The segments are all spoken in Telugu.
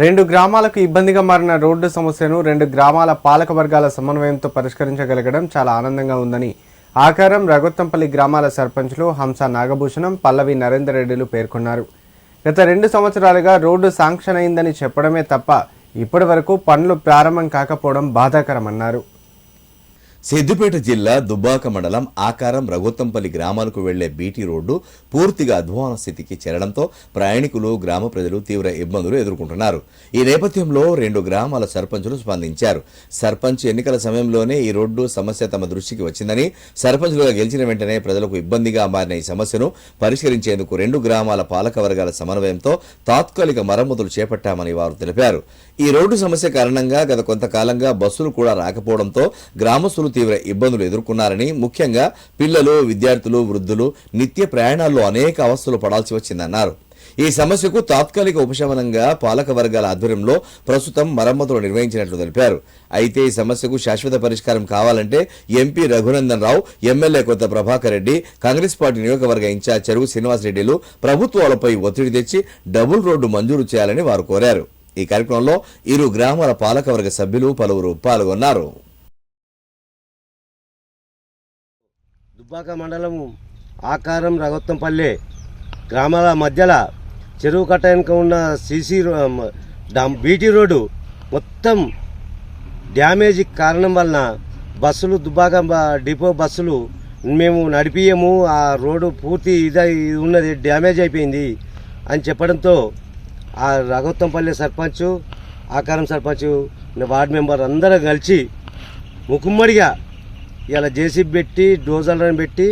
రెండు గ్రామాలకు ఇబ్బందిగా మారిన రోడ్డు సమస్యను రెండు గ్రామాల పాలక వర్గాల సమన్వయంతో పరిష్కరించగలగడం చాలా ఆనందంగా ఉందని ఆకారం రఘుత్తంపల్లి గ్రామాల సర్పంచ్లు హంస నాగభూషణం పల్లవి నరేందర్ రెడ్డిలు పేర్కొన్నారు. గత రెండు సంవత్సరాలుగా రోడ్డు శాంక్షన్ అయిందని చెప్పడమే తప్ప ఇప్పటి వరకు పనులు ప్రారంభం కాకపోవడం బాధాకరమన్నారు. సిద్దిపేట జిల్లా దుబ్బాక మండలం ఆకారం రఘుత్తంపల్లి గ్రామాలకు వెళ్ళే బీటీ రోడ్డు పూర్తిగా అధ్వాన స్థితికి చేరడంతో ప్రయాణికులు గ్రామ ప్రజలు తీవ్ర ఇబ్బందులు ఎదుర్కొంటున్నారు. ఈ నేపథ్యంలో రెండు గ్రామాల సర్పంచులు స్పందించారు. సర్పంచ్ ఎన్నికల సమయంలోనే ఈ రోడ్డు సమస్య తమ దృష్టికి వచ్చిందని సర్పంచులుగా గెలిచిన వెంటనే ప్రజలకు ఇబ్బందిగా మారిన ఈ సమస్యను పరిష్కరించేందుకు రెండు గ్రామాల పాలక వర్గాల సమన్వయంతో తాత్కాలిక మరమ్మతులు చేపట్టామని వారు తెలిపారు. ఈ రోడ్డు సమస్య కారణంగా గత కొంతకాలంగా బస్సులు కూడా రాకపోవడంతో గ్రామస్తులు తీవ్ర ఇబ్బందులు ఎదుర్కొన్నారని ముఖ్యంగా పిల్లలు విద్యార్థులు వృద్ధులు నిత్య ప్రయాణాల్లో అనేక అవస్థలు పడాల్సి వచ్చిందన్నారు. ఈ సమస్యకు తాత్కాలిక ఉపశమనంగా పాలక వర్గాల ఆధ్వర్యంలో ప్రస్తుతం మరమ్మతులు నిర్వహించినట్లు తెలిపారు. అయితే ఈ సమస్యకు శాశ్వత పరిష్కారం కావాలంటే ఎంపీ రఘునందన్ రావు ఎమ్మెల్యే కొత్త ప్రభాకర్ రెడ్డి కాంగ్రెస్ పార్టీ నియోజకవర్గ ఇన్ఛార్జ్ చెరువు శ్రీనివాసరెడ్డిలు ప్రభుత్వాలపై ఒత్తిడి తెచ్చి డబుల్ రోడ్డు మంజూరు చేయాలని వారు కోరారు. ఈ కార్యక్రమంలో ఇరు గ్రామాల పాలకవర్గ సభ్యులు పలువురు పాల్గొన్నారు. దుబ్బాక మండలం ఆకారం రగొత్తంపల్లె గ్రామాల మధ్యల చెరువు కట్ట వెనుక ఉన్న సీసీ బీటీ రోడ్డు మొత్తం డ్యామేజ్ కారణం వలన బస్సులు దుబ్బాక డిపో బస్సులు మేము నడిపియము. ఆ రోడ్డు పూర్తి ఇదై ఉన్నది డ్యామేజ్ అయిపోయింది అని చెప్పడంతో ఆ రఘోత్తంపల్లి సర్పంచ్ ఆకారం సర్పంచ్ వార్డు మెంబర్ అందరూ కలిసి ముకుమ్మడిగా ఇలా జేసీబీ పెట్టి డోజర్లను పెట్టి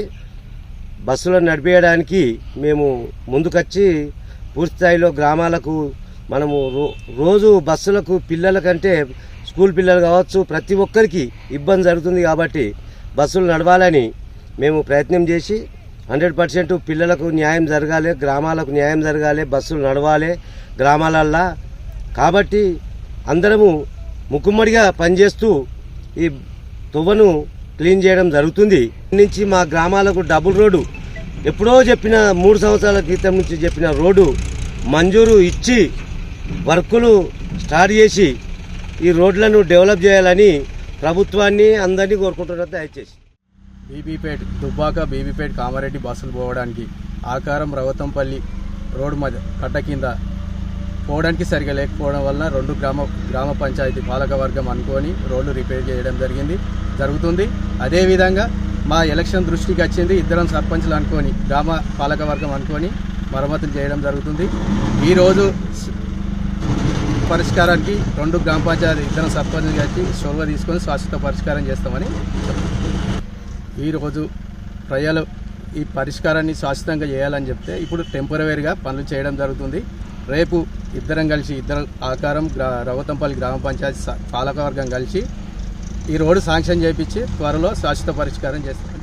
బస్సులను నడిపేయడానికి మేము ముందుకొచ్చి పూర్తి స్థాయిలో గ్రామాలకు మనము రో రోజు బస్సులకు పిల్లల కంటే స్కూల్ పిల్లలు కావచ్చు ప్రతి ఒక్కరికి ఇబ్బంది జరుగుతుంది కాబట్టి బస్సులు నడవాలని మేము ప్రయత్నం చేసి హండ్రెడ్ పర్సెంట్ పిల్లలకు న్యాయం జరగాలి గ్రామాలకు న్యాయం జరగాలి బస్సులు నడవాలి గ్రామాలల్లా. కాబట్టి అందరము ముక్కుమ్మడిగా పనిచేస్తూ ఈ తువ్వను క్లీన్ చేయడం జరుగుతుంది. నుంచి మా గ్రామాలకు డబుల్ రోడ్డు. ఎప్పుడో చెప్పిన మూడు సంవత్సరాల క్రితం నుంచి చెప్పిన రోడ్డు మంజూరు ఇచ్చి వర్కులు స్టార్ట్ చేసి ఈ రోడ్లను డెవలప్ చేయాలని ప్రభుత్వాన్ని అందరినీ కోరుకుంటున్నారు దయచేసి. బీబీపేట్ దుబ్బాక బీబీపేట్ కామారెడ్డి బస్సులు పోవడానికి ఆకారం రవతంపల్లి రోడ్డు మధ్య కట్ట కింద పోవడానికి సరిగా లేకపోవడం వల్ల రెండు గ్రామ గ్రామ పంచాయతీ పాలక వర్గం అనుకొని రోడ్లు రిపేర్ చేయడం జరిగింది జరుగుతుంది. అదేవిధంగా మా ఎలక్షన్ దృష్టికి వచ్చింది ఇద్దరం సర్పంచ్లు అనుకొని గ్రామ పాలక వర్గం అనుకొని మరమ్మతులు చేయడం జరుగుతుంది. ఈరోజు పరిష్కారానికి రెండు గ్రామ పంచాయతీ ఇద్దరం సర్పంచ్లు వచ్చి చొరవ తీసుకొని శాశ్వత పరిష్కారం చేస్తామని ఈరోజు ప్రజలు ఈ పరిష్కారాన్ని శాశ్వతంగా చేయాలని చెప్తే ఇప్పుడు టెంపరీగా పనులు చేయడం జరుగుతుంది. రేపు ఇద్దరం కలిసి ఇద్దరు ఆకారం గ్రా రవతంపల్లి గ్రామ పంచాయతీ పాలకవర్గం కలిసి ఈ రోడ్డు శాంక్షన్ చేయించి త్వరలో శాశ్వత పరిష్కారం చేస్తారు